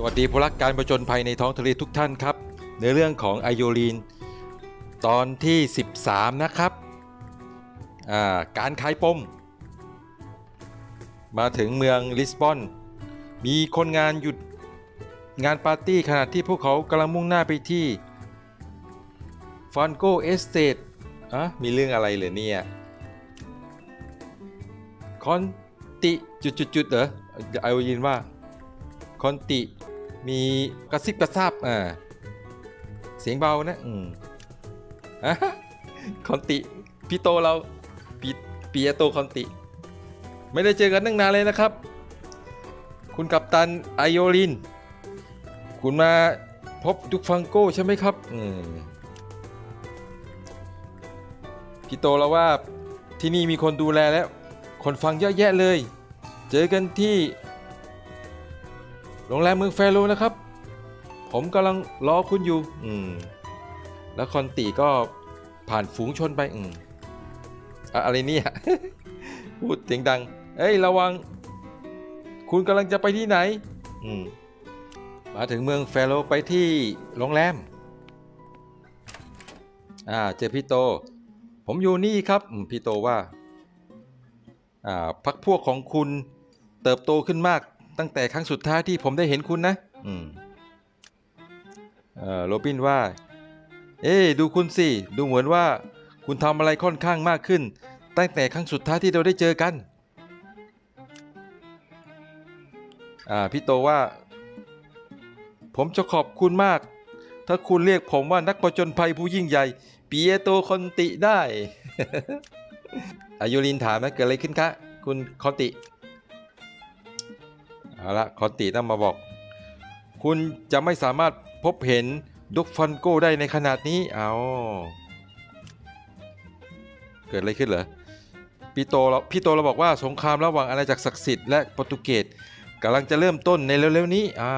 สวัสดีผู้รักการประจนภัยในท้องทะเลทุกท่านครับ ในเรื่องของไอโอลีนตอนที่ 13 นะครับาการขายปม มาถึงเมืองลิสบอน มีคนงานหยุดงานปาร์ตี้ขณะที่พวกเขากำลังมุ่งหน้าไปที่ฟอนโกเอสเตดอะมีเรื่องอะไรเหรอเนี่ยคอนติ จุดๆๆเหรอไอโอลีนว่าคอนติ มีกระซิบกระซาบอ่าเสียงเบานะ อืมอะคอนติพี่โตเราปีปียโตคอนติ ไม่ได้เจอกันตั้งนานเลยนะครับ คุณกัปตันไอโอลิน คุณมาพบดุกฟังโก้ใช่ไหมครับ อืมพี่โตเราว่าที่นี่มีคนดูแลแล้ว คนฟังเยอะแยะเลย เจอกันที่ โรงแรมเมืองแฟโรนะครับ ผมกำลังรอคุณอยู่ อืม แล้วคอนติก็ผ่านฝูงชนไป อืมอะอะไรเนี่ย พูดเสียงดัง เอ้ยระวัง คุณกำลังจะไปที่ไหน อืม มาถึงเมืองแฟโรไปที่โรงแรม อ่า เจอพี่โต ผมอยู่นี่ครับ พี่โตว่า อ่า พักพวกของคุณเติบโตขึ้นมาก ตั้งแต่ครั้งสุดท้ายที่ผมได้เห็นคุณนะ อืมเอ่อโรบินว่า เอ๊ะดูคุณสิ ดูเหมือนว่าคุณทำอะไรค่อนข้างมากขึ้น ตั้งแต่ครั้งสุดท้ายที่เราได้เจอกันอ่าพี่โตว่า ผมจะขอบคุณมาก ถ้าคุณเรียกผมว่านักประจนภัยผู้ยิ่งใหญ่ปีเอโตคอนติได้อายุลินถามนะเกิดอะไรขึ้นคะ คุณคอนติ เอาละคอนติต้องมาบอก คุณจะไม่สามารถพบเห็นดุกฟันโก้ได้ในขนาดนี้ เอาเกิดอะไรขึ้นเหรอพี่โตเราพี่โตเราบอกว่าสงครามระหว่างอาณาจักรศักดิ์สิทธิ์และโปรตุเกสกำลังจะเริ่มต้นในเร็วๆนี้ อ่า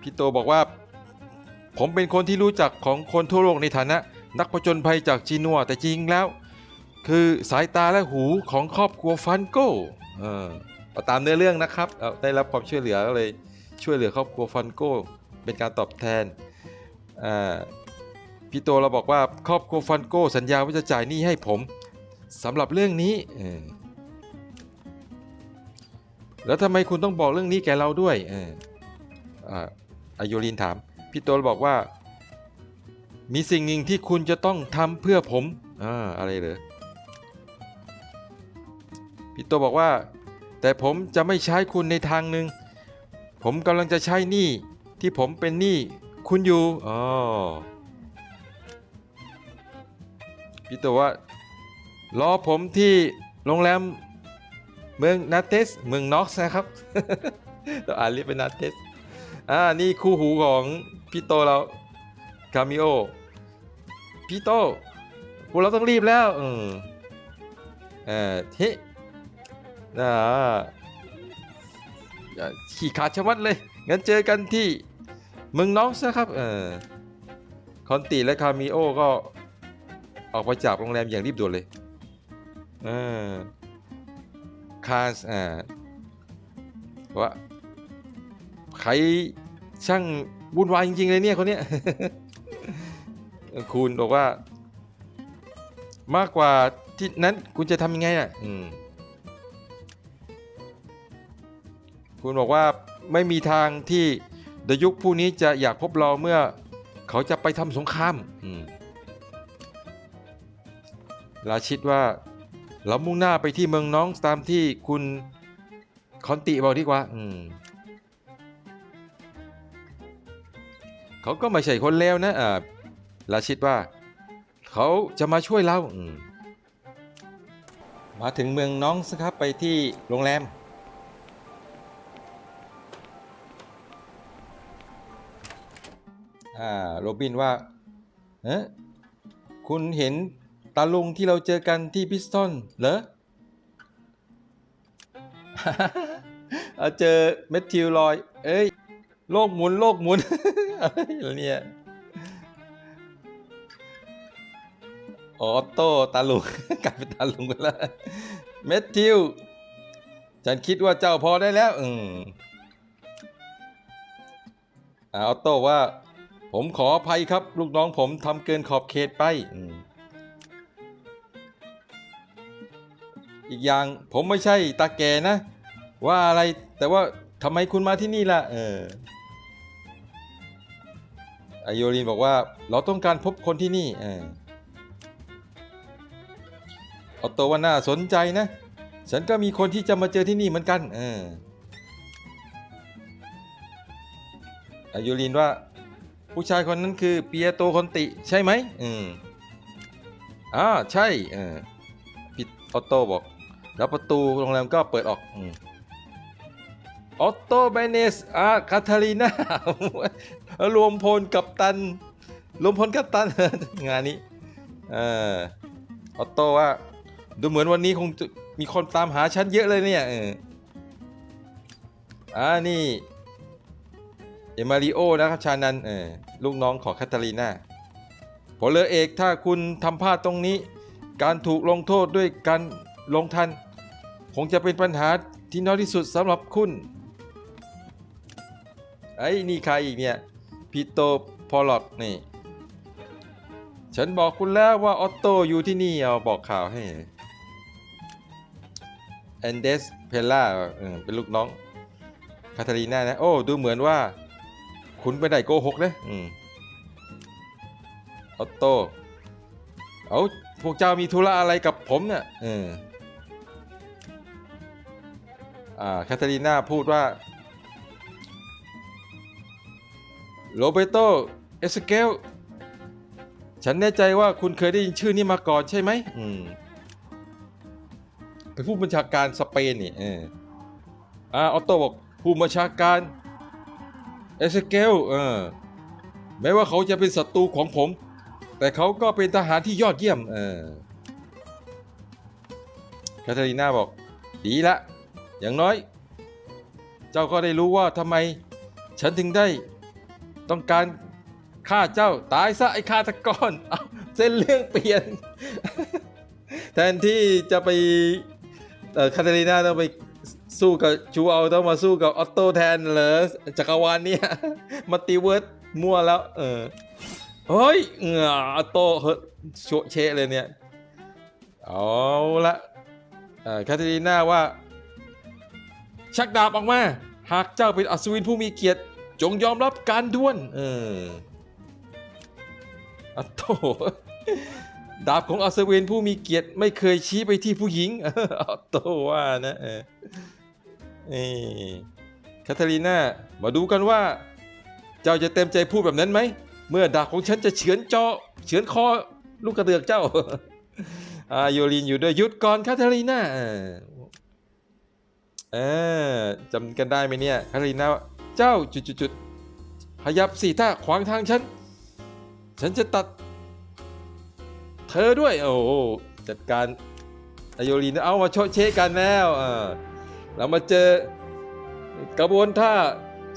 พี่โตบอกว่า ผมเป็นคนที่รู้จักของคนทั่วโลกในฐานะ นักผจญภัยจากจีนัวแต่จริงแล้ว คือสายตาและหูของครอบครัวฟันโก้ตามเนื้อเรื่องนะครับได้รับความช่วยเหลือก็เลยช่วยเหลือครอบครัวฟันโก้ เป็นการตอบแทนพี่โตเราบอกว่าครอบครัวฟันโก้ สัญญาว่าจะจ่ายหนี้ให้ผมสำหรับเรื่องนี้แล้วทำไมคุณต้องบอกเรื่องนี้แกเราด้วยอายุรินถาม พี่โตเราบอกว่า มีสิ่งหนึ่งที่คุณจะต้องทำเพื่อผมออะไรเหรอ พี่โตบอกว่า แต่ผมจะไม่ใช้คุณในทางหนึ่งผมกำลังจะใช้หนี้ที่ผมเป็นหนี้คุณอยู่อ๋อพี่โตว่ารอผมที่โรงแรมเมืองนาเตสเมืองน็อกซ์นะครับเราอ่านเรียกเป็นนาเตสอ่านี่คู่หูของพี่โตเราคามิโอพี่โตพวกเราต้องรีบแล้วเออเออเฮ้ นะขี่ขาดชะมัดเลย งั้นเจอกันที่เมืองน้องนะครับ เออคอนติและคามิโอก็ออกไปจากโรงแรมอย่างรีบด่วนเลยเออคาสอ่าว่าใครช่างวุ่นวายจริงๆเลยเนี่ยคนเนี้ยคุณบอกว่า มากกว่าที่นั้นคุณจะทำยังไงอะ อืม คุณบอกว่าไม่มีทางที่ดยุคผู้นี้จะอยากพบเราเมื่อเขาจะไปทำสงครามราชิดว่าเรามุ่งหน้าไปที่เมืองน้องตามที่คุณคอนติบอกดีกว่าเขาก็ไม่ใช่คนเลวนะอ่าราชิดว่า เขาจะมาช่วยเรามมาถึงเมืองน้องสครับไปที่โรงแรม อ่าโรบินว่าเอ๊ะคุณเห็นตาลุงที่เราเจอกันที่พิสตันเหรอเจอเมทิวลอย เอ้ย โลกหมุน โลกหมุนอะไรเนี่ย ออโต้ตาลุงกลายเป็นตาลุงไปแล้ว เมทิว ฉันคิดว่าเจ้าพอได้แล้ว อืมออโต้ว่า ผมขออภัยครับ ลูกน้องผมทำเกินขอบเขตไป อีกอย่างผมไม่ใช่ตาแกนะ ว่าอะไรแต่ว่าทำไมคุณมาที่นี่ล่ะ เออไอโยลินบอกว่าเราต้องการพบคนที่นี่เออออโตว่าน่าสนใจนะ ฉันก็มีคนที่จะมาเจอที่นี่เหมือนกัน เออไอโยลินว่า ผู้ชายคนนั้นคือเปียโตคอนติใช่ไหมอืมอ่าใช่เออปิดออโต้บอก แล้วประตูโรงแรมก็เปิดออกอืมออโต้เบเนสอาคาทาลีนารวมพลกับตัน รวมพลกับตัน งานนี้เออออโต้ว่า ดูเหมือนวันนี้คงมีคนตามหาฉันเยอะเลยเนี่ยเอออ่านี่ เอมาริโอนะครับชานันเออลูกน้องของคาทาลีนาพลเรือเอกถ้าคุณทำพลาดตรงนี้ การถูกลงโทษด้วยการลงทัน คงจะเป็นปัญหาที่น้อยที่สุดสำหรับคุณไอ้นี่ใครอีกเนี่ยพีโตพอลอตนี่ ฉันบอกคุณแล้วว่าออตโตอยู่ที่นี่เอาบอกข่าวให้แอนเดสเพล่าเป็นลูกน้องคาทาลีน่านะ โอ้ ดูเหมือนว่า คุณไม่ได้โกหกนะอืมออตโตเอาพวกเจ้ามีธุระอะไรกับผมเนี่ยเอออ่าคาทาลีนาพูดว่าโรเบโตเอสเกลฉันแน่ใจว่าคุณเคยได้ยินชื่อนี้มาก่อนใช่ไหมอืมเป็นผู้บัญชาการสเปนนี่เอออ่าออโต้บอกผู้บัญชาการ เอสเกลเออแม้ว่าเขาจะเป็นศัตรูของผม แต่เขาก็เป็นทหารที่ยอดเยี่ยม เออคาทาลีนาบอก ดีละ อย่างน้อย เจ้าก็ได้รู้ว่าทำไม ฉันถึงได้ ต้องการฆ่าเจ้าตายซะไอ้ฆาตกรเอาเส้นเรื่องเปลี่ยน แทนที่จะไปคาทาลีนาต้องไป สู้กับชูเอาต้องมาสู้กับออตโต้แทนเหรอจักรวาลเนี่ยมัลติเวิร์สมั่วแล้วเออเฮ้ยเออออตโต้เฮ้ยโชเชเลยเนี่ยเอาละเอ่อคาทาลีนาว่า ชักดาบออกมา หากเจ้าเป็นอัศวินผู้มีเกียรติจงยอมรับการด้วนเอออะโถดาบของอัศวินผู้มีเกียรติไม่เคยชี้ไปที่ผู้หญิงอัตโตว่านะเออ นี่คาทาลีนามาดูกันว่า เจ้าจะเต็มใจพูดแบบนั้นไหม เมื่อดาบของฉันจะเฉือนจอเฉือนคอลูกกระเดือกเจ้าอาโยลินอยู่ด้วยยุดก่อนคาทาลีนาเออจำกันได้ไหมเนี่ยคาทาลีนาว่าเจ้าจุดๆขยับสิถ้าขวางทางฉัน ฉันจะตัด เธอด้วย โอ้จัดการอโยลินเอามาโชเชกันแล้ว เรามาเจอกระบวนท่า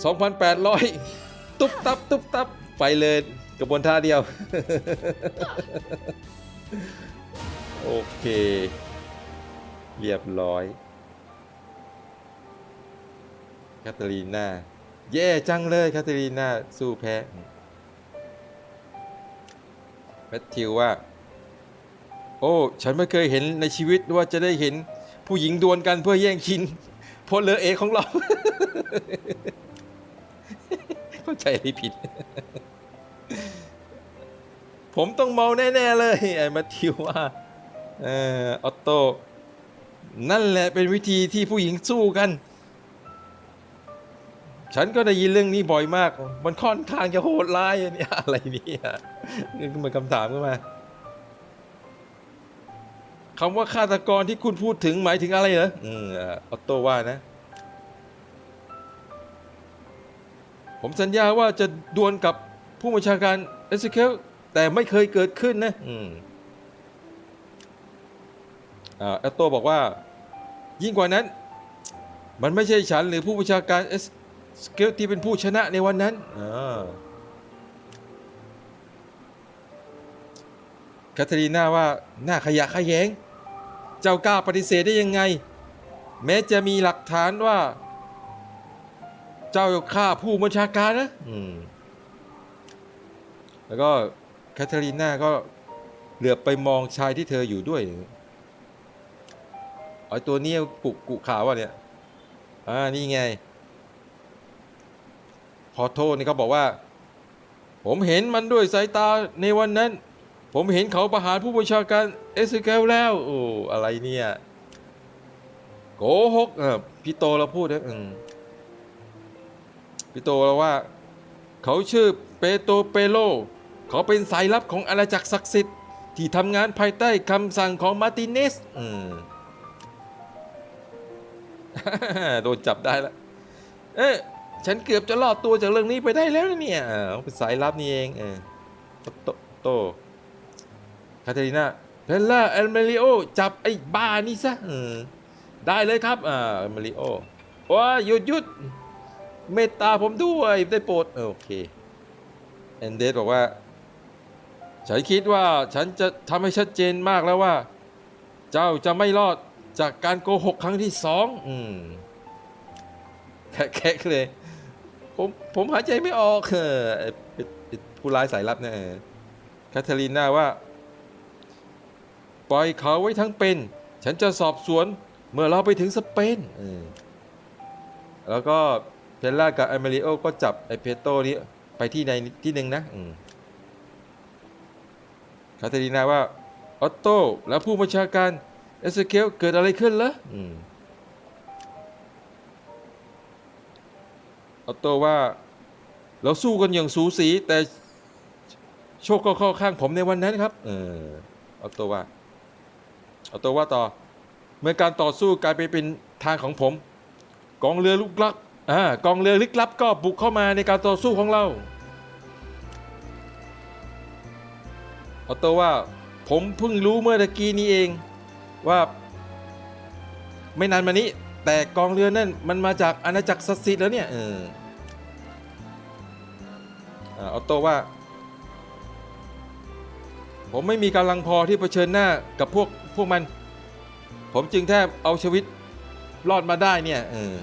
2,800 ตุ๊บตับ ตุ๊บตับ ไปเลยกระบวนท่าเดียว โอเค เรียบร้อยคาตาลีนาแย่จังเลยคาตาลีนาสู้แพ้แมทธิวว่า โอ้ ฉันไม่เคยเห็นในชีวิตว่าจะได้เห็น ผู้หญิงดวลกันเพื่อแย่งชิงพลเรือเอกของเรา เข้าใจอะไรผิด ผมต้องเมาแน่ ๆ เลยไอ้แมทธิวว่าเออออตโตนั่นแหละเป็นวิธีที่ผู้หญิงสู้กัน ฉันก็ได้ยินเรื่องนี้บ่อยมาก มันค่อนข้างจะโหดร้ายอะเนี่ยอะไรเนี่ยมือนคำถามขึ้นมา คำว่าฆาตกรที่คุณพูดถึงหมายถึงอะไรเหรออืมอ่าออตโตว่านะ ผมสัญญาว่าจะดวลกับผู้บัญชาการเอสเคลแต่ไม่เคยเกิดขึ้นนะอืมอ่าออตโตบอกว่า ยิ่งกว่านั้น มันไม่ใช่ฉันหรือผู้บัญชาการเอสเคลที่เป็นผู้ชนะในวันนั้นอ่าคาทาลีนาว่าหน้าขยะขยแยง เจ้ากล้าปฏิเสธได้ยังไง แม้จะมีหลักฐานว่า เจ้าฆ่าผู้บัญชาการนะอืมแล้วก็แคทเธอรีนาก็เหลือบไปมองชายที่เธออยู่ด้วยไอ้ตัวเนี้ยกุกุขาวอะเนี่ย อ่า นี่ไงขอโทษนี่เขาบอกว่า ผมเห็นมันด้วยสายตาในวันนั้น ผมเห็นเขาประหารผู้บัญชาการเอสเกลแล้วโอ้อะไรเนี่ยโกหกอะพี่โตเราพูดนะอืมพี่โตเราว่า เขาชื่อเปโตเปโล เขาเป็นสายลับของอาณาจักรศักดิ์สิทธิ์ที่ทำงานภายใต้คำสั่งของมาร์ติเนสอืมโดนจับได้แล้วเอ๊ะฉันเกือบจะรอดตัวจากเรื่องนี้ไปได้แล้วนะเนี่ยอ่าเป็นสายลับนี่เองเออโตโต คาเทรินาเพลล่าเอลเมริโอจับไอ้บ้านี่ซะได้เลยครับอ่าเอลเมริโอว้าหยุดหยุดเมตตาผมด้วยได้โปรดโอเคแอนเดสบอกว่า ฉันคิดว่าฉันจะทำให้ชัดเจนมากแล้วว่า เจ้าจะไม่รอดจากการโกหกครั้งที่สองอืมแค่แค่เลย ผมผมหายใจไม่ออกเออผู้ร้ายสายลับเนี่ยแคทเธอรีนาว่า ปล่อยเขาไว้ทั้งเป็น ฉันจะสอบสวนเมื่อเราไปถึงสเปนแล้วก็เพลล่ากับไอเมริโอก็จับไอเพโตนี้ไปที่ในที่หนึ่งนะคทเธอรีนาว่าออตโต้แล้วผู้บัญชาการเอสเกลเกิดอะไรขึ้นเหรออืมออโต้ว่า เราสู้กันอย่างสูสีแต่โชคก็เข้าข้างผมในวันนั้นครับ เออออโต้ว่า ออโต้ว่าต่อ เมื่อการต่อสู้กลายไปเป็นทางของผม กองเรือลึกลับอ่ากองเรือลึกลับก็บุกเข้ามาในการต่อสู้ของเราออโต้ว่าผมเพิ่งรู้เมื่อตะกี้นี้เองว่า ไม่นานมานี้ แต่กองเรือนั่นมันมาจากอาณาจักรศักดิ์สิทธิ์แล้วเนี่ยเอออ่าออโตว่า ผมไม่มีกำลังพอที่เผชิญหน้ากับพวก พวกมัน ผมจึงแทบเอาชีวิตรอดมาได้เนี่ยเออ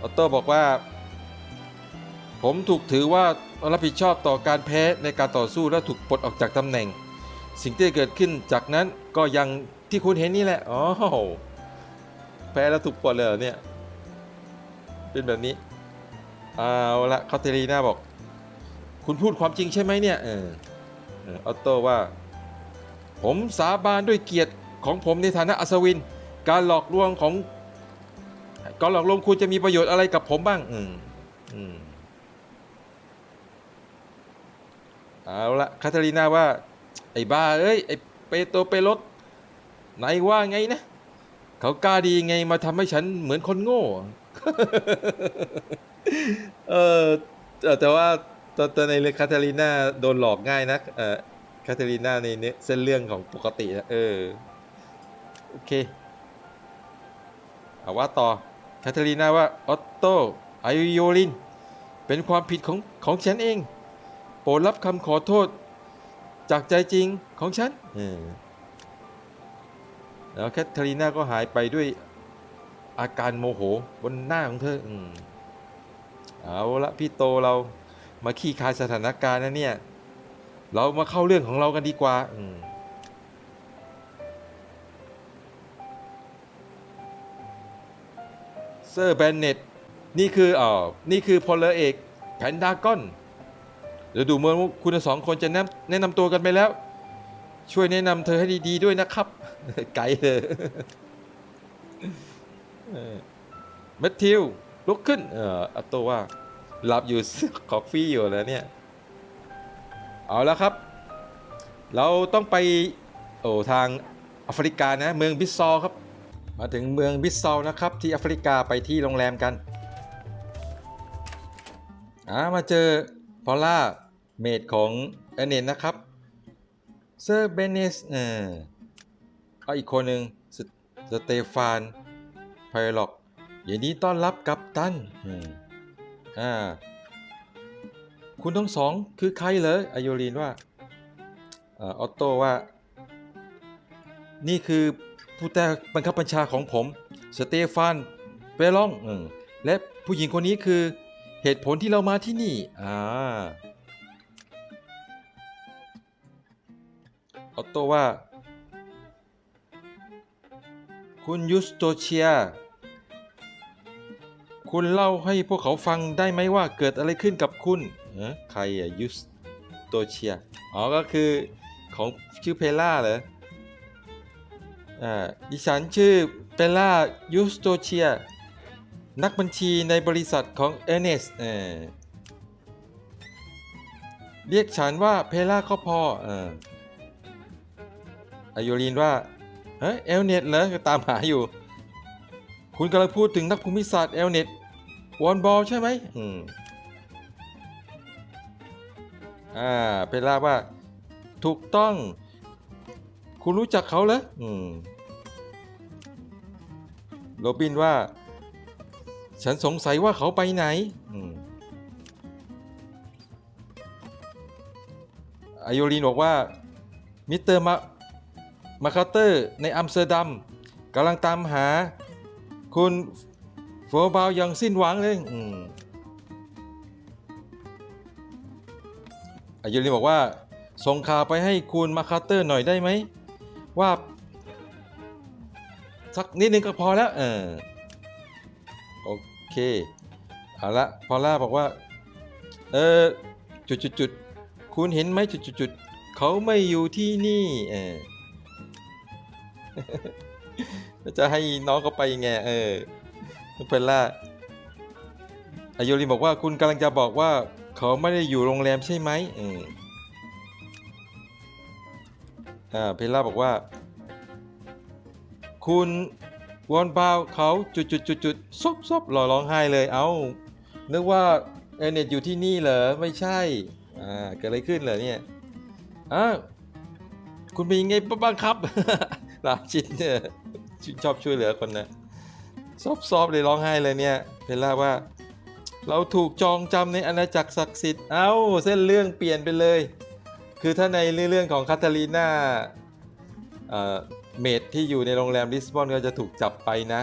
ออโต้บอกว่า ผมถูกถือว่ารับผิดชอบต่อการแพ้ในการต่อสู้และถูกปลดออกจากตำแหน่ง สิ่งที่เกิดขึ้นจากนั้นก็ยังที่คุณเห็นนี่แหละอ๋อแพ้แล้วถูกปลดเลยเนี่ย เป็นแบบนี้เอาละคาเทรีนาบอก คุณพูดความจริงใช่ไหมเนี่ยเออ ออโต้ว่า ผมสาบานด้วยเกียรติของผมในฐานะอัศวิน การหลอกลวงของการหลอกลวงคุณจะมีประโยชน์อะไรกับผมบ้าง อืมอืมเอาละคาเทรีนาว่า ไอ้บ้าเอ้ยไอ้เปโตเปโลสไหนว่าไงนะเขากล้าดีไงมาทำให้ฉันเหมือนคนโง่ เออแต่ว่า ตอนตอนในเรื่องคาเทรีนาโดนหลอกง่ายนะเออคาเทรีนาในเนื้อเส้นเรื่องของปกตินะเออ โอเคเอาว่าต่อคาเทรีนาว่าออตโตไอโยลิน เป็นความผิดของของฉันเอง โปรดรับคำขอโทษ จากใจจริงของฉันเออแล้วแคทเธอรีนาก็หายไปด้วยอาการโมโหบนหน้าของเธออืมเอาละพี่โตเรา มาขี้คายสถานการณ์นะเนี่ย เรามาเข้าเรื่องของเรากันดีกว่าอืมเซอร์แบนเน็ตนี่คืออ่อนี่คือพลเรือเอกแพนดากอนเดี๋ยวดูเหมือนว่าคุณทั้งสองคนจะแนะแนะนำตัวกันไปแล้ว ช่วยแนะนำเธอให้ดีๆด้วยนะครับ ไกลเลยเออแมทธิวลุกขึ้น เอออัตโตว่า หลับอยู่คอฟฟี่อยู่แล้วเนี่ย เอาแล้วครับ เราต้องไปโอ้ทางแอฟริกานะ เมืองบิสซอลครับ มาถึงเมืองบิสซอลนะครับ ที่แอฟริกาไปที่โรงแรมกันอ่ามาเจอพอล่าเมดของแอนเนนนะครับเซอร์เบเนสเออเอาอีกคนหนึ่งสสเตฟานไพล็อกยินดีต้อนรับกับตันอืม อ่า คุณทั้งสองคือใครเหรอไอโยลีนว่าออตโต้ว่า นี่คือผู้ใต้บังคับบัญชาของผม สเตฟานเปลองอและผู้หญิงคนนี้คือเหตุผลที่เรามาที่นี่ อ่า ออตโตว่า คุณยูสโตเชีย คุณเล่าให้พวกเขาฟังได้ไหมว่าเกิดอะไรขึ้นกับคุณอะใครอะยูสโตเชียอ๋อก็คือของชื่อเพล่าเหรออ่าดิฉันชื่อเปล่ายูสโตเชีย นักบัญชีในบริษัทของเอเนสเออเรียกฉันว่าเพล่าก็พอเอออายุรินว่า เฮ้ยเอลเน็ตเหรอตามหาอยู่ คุณกำลังพูดถึงนักภูมิศาสตร์เอลเน็ต วอนบอลใช่ไหมอืมอ่าเพล่าว่าถูกต้อง คุณรู้จักเขาเหรออืมโรบินว่า ฉันสงสัยว่าเขาไปไหนอืมอายุรินบอกว่ามิสเตอร์มามาคาเตอร์ในอัมสเตอร์ดัมกำลังตามหาคุณ โฟบาวอย่างสิ้นหวังเลยอือายุรินบอกว่า ส่งข่าวไปให้คุณมาคาเตอร์หน่อยได้ไหม ว่า สักนิดนึงก็พอแล้ว เออ โอเค เอาละพอล่าบอกว่า เออ จุดจุดจุดๆคุณเห็นไหมจุดจุดจุดๆเขาไม่อยู่ที่นี่ เออจะให้น้องเขาไปยังไง เออ เป็นล่าอายุรินบอกว่าคุณกำลังจะบอกว่าเขาไม่ได้อยู่โรงแรมใช่ไหมเอออ่าเพลล่าบอกว่า คุณวอนบาวเขาจุดจุดจุดจุดซบซบหล่อร้องไห้เลย เอา้านึกว่าเอเน็ตอยู่ที่นี่เหรอ ไม่ใช่ อ่า เกิดอะไรขึ้นเหรอเนี่ยอ่าคุณเป็นยังไงบ้างครับลาชินเนี่ยชอบช่วยเหลือคนนะ ซบซอบเลยร้องไห้เลยเนี่ยเพลล่าว่า เราถูกจองจำในอาณาจักรศักดิ์สิทธิ์เอ้าเส้นเรื่องเปลี่ยนไปเลย คือถ้าในเรื่องของคาทาลีนาเอ่อเมดที่อยู่ในโรงแรมลิสบอนก็จะถูกจับไปนะ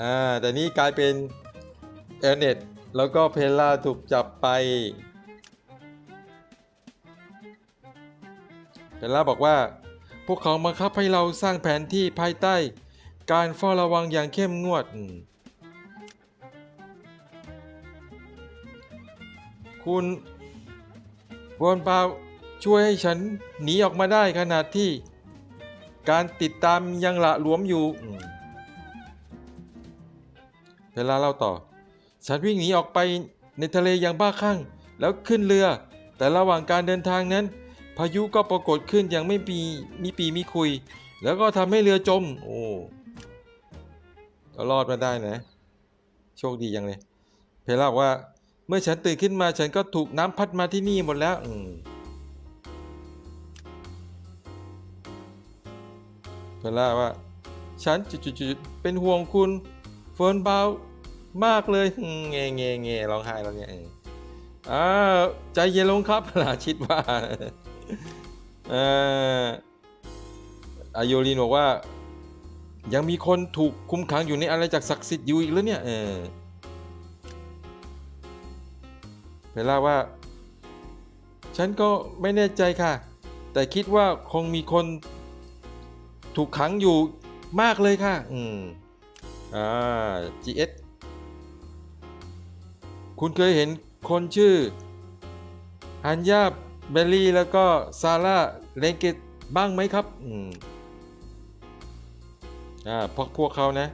อ่าแต่นี่กลายเป็นเอเนตแล้วก็เพลล่าถูกจับไปเพลล่าบอกว่า พวกเขาบังคับให้เราสร้างแผนที่ภายใต้ การเฝ้าระวังอย่างเข้มงวด คุณวอนปาวช่วยให้ฉันหนีออกมาได้ขนาดที่การติดตามยังละหลวมอยู่เวลาเล่าต่อ ฉันวิ่งหนีออกไปในทะเลอย่างบ้าคลั่งแล้วขึ้นเรือ แต่ระหว่างการเดินทางนั้น พายุก็ปรากฏขึ้นอย่างไม่มีมีปีมีคุย แล้วก็ทำให้เรือจม โอ้ ก็รอดมาได้นะ โชคดียังเลย เพลาบอกว่า เมื่อฉันตื่นขึ้นมาฉันก็ถูกน้ำพัดมาที่นี่หมดแล้วอืมเพลาว่า ฉันจุดๆๆเป็นห่วงคุณเฟิร์นเบามากเลยอืมเงเงเงร้องไห้แล้วเนี่ยอออ่าใจเย็นลงครับลาชิดว่าอ่ออายุรินบอกว่า ยังมีคนถูกคุมขังอยู่ในอะไรจากศักดิ์สิทธิ์อยู่อีกแล้วเนี่ยเออเพลล่าว่า ฉันก็ไม่แน่ใจค่ะ แต่คิดว่าคงมีคนถูกขังอยู่มากเลยค่ะ อืม อ่า GS คุณเคยเห็นคนชื่อฮันยาเบลลี่แล้วก็ซาร่าเลงเกตบ้างไหมครับ อืม อ่าพวกพวกเขานะ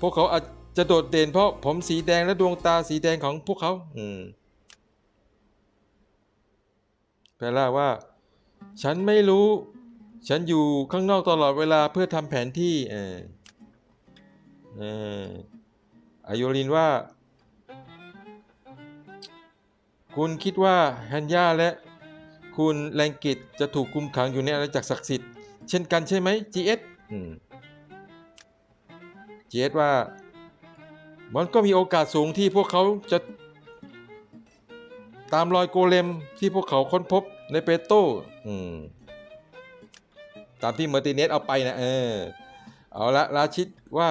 พวกเขาอาจจะโดดเด่นเพราะผมสีแดงและดวงตาสีแดงของพวกเขา อืมแปลว่า ฉันไม่รู้ ฉันอยู่ข้างนอกตลอดเวลาเพื่อทำแผนที่ เออเอออายุรินว่า คุณคิดว่าฮันย่าและคุณแรงกิตจะถูกคุมขังอยู่ในอาณาจักรศักดิ์สิทธิ์ เช่นกันใช่ไหม GS อืม GS ว่า มันก็มีโอกาสสูงที่พวกเขาจะ ตามรอยโกเลมที่พวกเขาค้นพบในเปโต้ตามที่มาร์ติเนสเอาไปนะเออเอาละราชิดว่า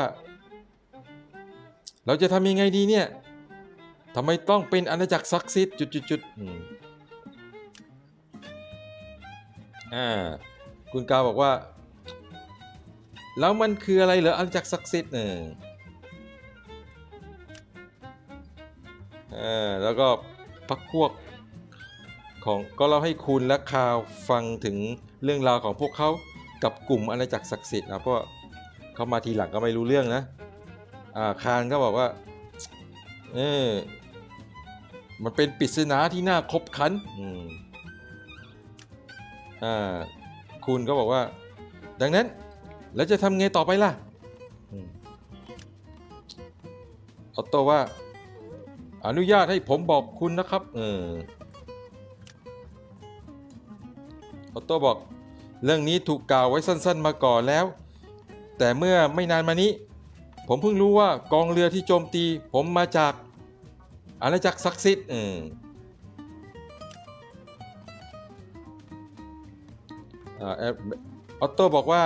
เราจะทำยังไงดีเนี่ยทำไมต้องเป็นอาณาจักรศักดิ์สิทธิ์จุดๆๆอ่า คุณกาบอกว่า แล้วมันคืออะไรเหรออาณาจักรศักดิ์สิทธิ์เอออ่าแล้วก็พักพวกของก็เล่าให้คุณและคาวฟังถึงเรื่องราวของพวกเขากับกลุ่มอาณาจักรศักดิ์สิทธิ์นะเพราะเขามาทีหลังก็ไม่รู้เรื่องนะอ่าคานก็บอกว่าเออมันเป็นปริศนาที่น่าคบคันอืมอ่าคุณก็บอกว่า ดังนั้น แล้วจะทำไงต่อไปล่ะออตโต้ว่า อนุญาตให้ผมบอกคุณนะครับ เออออตโต้บอก เรื่องนี้ถูกกล่าวไว้สั้น ๆ มาก่อนแล้ว แต่เมื่อไม่นานมานี้ ผมเพิ่งรู้ว่ากองเรือที่โจมตี ผมมาจากอาณาจักรศักดิ์สิทธิ์เออออออตโต้บอกว่า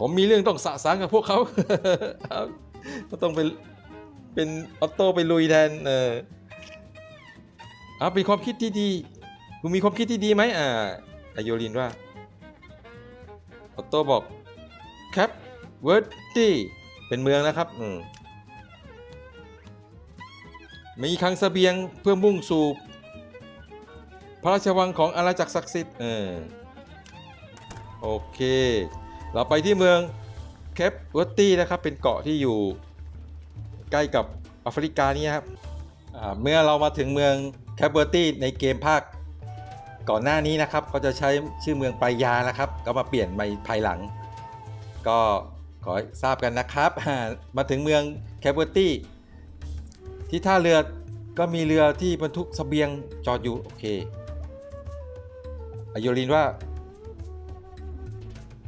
ผมมีเรื่องต้องสะสางกับพวกเขาครับก็ต้องเป็นเป็นออโต้ไปลุยแทน เออเอาเป็นความคิดที่ดีคุณมีความคิดที่ดีไหมอ่าอโยลินว่าออโต้บอกแคปเวิร์ดตี้เป็นเมืองนะครับ อืมมีคลังเสบียงเพื่อมุ่งสู่พระราชวังของอาณาจักรศักดิ์สิทธิ์เออโอเค เราไปที่เมืองแคปเวิร์ตี้นะครับ เป็นเกาะที่อยู่ใกล้กับแอฟริกานี่ครับเมื่อเรามาถึงเมืองแคปเบอร์ตี้ในเกมภาคก่อนหน้านี้นะครับ ก็จะใช้ชื่อเมืองปลายานะครับ ก็มาเปลี่ยนใหม่ภายหลัง ก็ขอทราบกันนะครับ มาถึงเมืองแคปเบอร์ตี้ที่ท่าเรือก็มีเรือที่บรรทุกเสบียงจอดอยู่ โอเคอโยลินว่า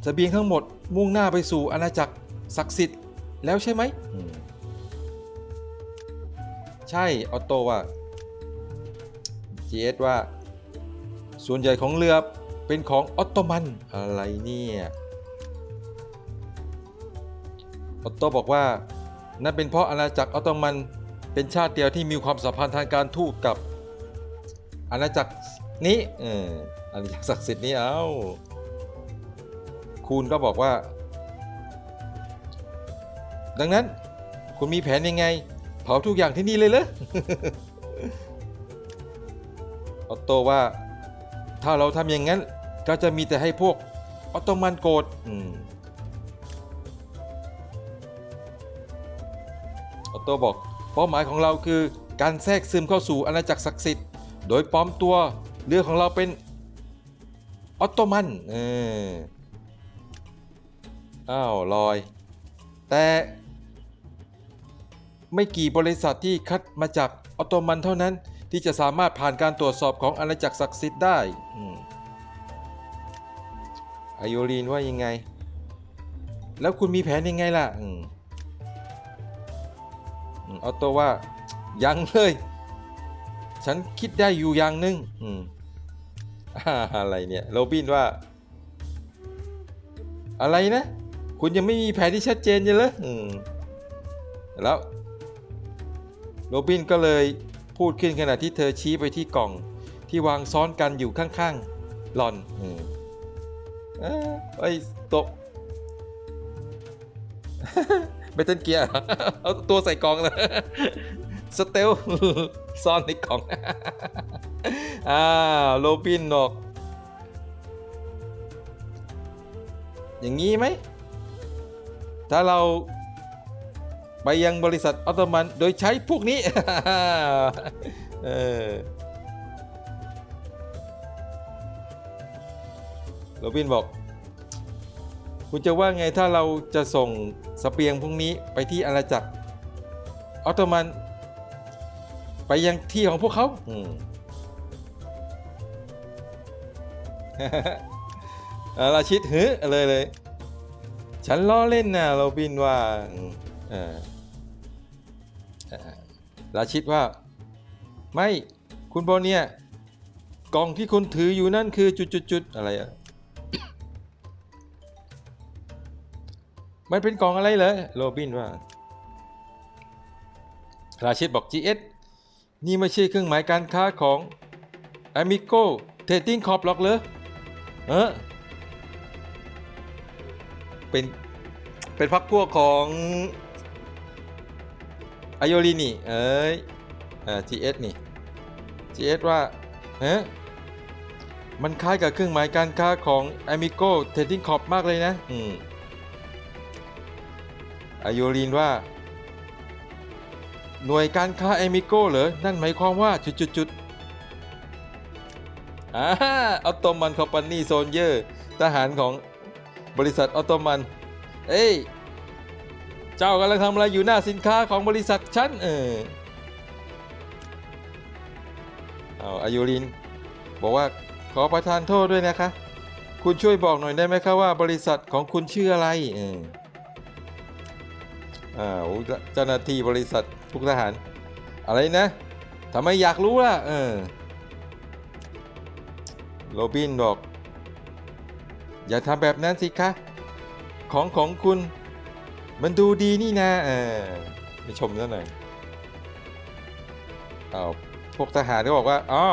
เสบียงทั้งหมดมุ่งหน้าไปสู่อาณาจักรศักดิ์สิทธิ์แล้วใช่ไหมมใช่ ออโตว่า GS ว่า ส่วนใหญ่ของเรือเป็นของออตโตมันอะไรเนี่ย ออโตบอกว่า นั่นเป็นเพราะอาณาจักรออตโตมันเป็นชาติเดียวที่มีความสัมพันธ์ทางการทูตกับอาณาจักรนี้เอออาณาจักรศักดิ์สิทธิ์นี้เอ้า คูณก็บอกว่า ดังนั้นคุณมีแผนยังไง เผาทุกอย่างที่นี่เลยเหรอออตโตว่า ถ้าเราทำอย่างนั้น ก็จะมีแต่ให้พวกออตโตมันโกรธออตโตบอกเป้าหมายของเราคือการแทรกซึมเข้าสู่อาณาจักรศักดิ์สิทธิ์ โดยปลอมตัวเรือของเราเป็นออตโตมันเออ อ้าวลอย แต่ไม่กี่บริษัทที่คัดมาจากออตโตมันเท่านั้นที่จะสามารถผ่านการตรวจสอบของอาณาจักรศักดิ์สิทธิ์ได้อายุรีนว่ายังไง แล้วคุณมีแผนยังไงล่ะอออโตว่า ยังเลย ฉันคิดได้อยู่อย่างหนึงอืมอ่าอะไรเนี่ย โรบินว่า อะไรนะ คุณยังไม่มีแผนที่ชัดเจนยังเลยอืมแล้วโรบินก็เลยพูดขึ้นขณะที่เธอชี้ไปที่กล่องที่วางซ้อนกันอยู่ข้างๆหลอนอืมเอ้ยไอ้ยตกไม่ต้นเกียร์เอเอาตัวใส่กล่องเลยสเตลซ่อนในกล่องอ่าโรบินบอกอย่างนี้ไหม ถ้าเราไปยังบริษัทออตโตมันโดยใช้พวกนี้เออโรบินบอก คุณจะว่าไงถ้าเราจะส่งสเปียงพวกนี้ไปที่อาณาจักรออตโตมัน ไปยังที่ของพวกเขาอืมอาราชิดหือเลยเลย ฉันล้อเล่นนะโรบินว่าราชิดว่า ไม่คุณโบเนี่ยกล่องที่คุณถืออยู่นั่นคือจุดๆๆอะไรอะมันเป็นกล่องอะไรเหรอโรบินว่า ราชิดบอก GS นี่ไม่ใช่เครื่องหมายการค้าของ Amigo Trading Corp หรอกเหรอเออ เป็นเป็นพักพวกของอโยลินี่เอ้ยอ่า GS นี่ GS ว่าเฮ้มันคล้ายกับเครื่องหมายการค้าของ Amigo Trading Corp มากเลยนะอืมอโยลินว่า หน่วยการค้า Amigo เหรอ นั่นหมายความว่าจุดๆๆอ่าออตโตมันคอมพานีโซนเยอร์ทหารของ บริษัทออตโตมัน เอ้ย เจ้ากำลังทำอะไรอยู่หน้าสินค้าของบริษัทฉันเออเอาอายุริน บอกว่าขอประทานโทษด้วยนะคะ คุณช่วยบอกหน่อยได้ไหมคะว่าบริษัทของคุณชื่ออะไรเอออ่าเจ้าหน้าที่บริษัททุกทหาร อะไรนะทำไมอยากรู้ล่ะเออโรบินบอก อย่าทำแบบนั้นสิคะ ของของคุณ มันดูดีนี่นะเออไปชมซะหน่อยเอาพวกทหารก็บอกว่าอ๋อ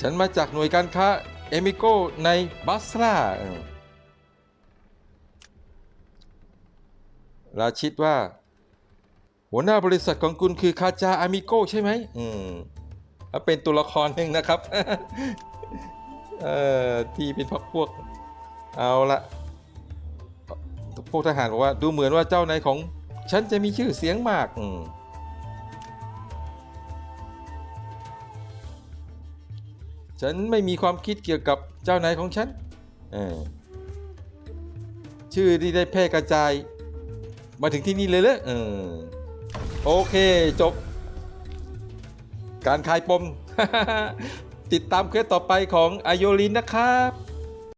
ฉันมาจากหน่วยการค้าเอมิโกในบัสราราชิดว่า หัวหน้าบริษัทของคุณคือคาจาอามิโกใช่ไหมอืมเป็นตัวละครหนึ่งนะครับ เอ่อที่เป็นพวกพวก เอาละพวกทหารบอกว่าดูเหมือนว่าเจ้านายของฉันจะมีชื่อเสียงมากอืฉันไม่มีความคิดเกี่ยวกับเจ้านายของฉันชื่อที่ได้แพร่กระจาย มาถึงที่นี่เลยเลยอโอเคจบ การคลายปม ติดตามเคสต่อไปของอโยลินนะครับ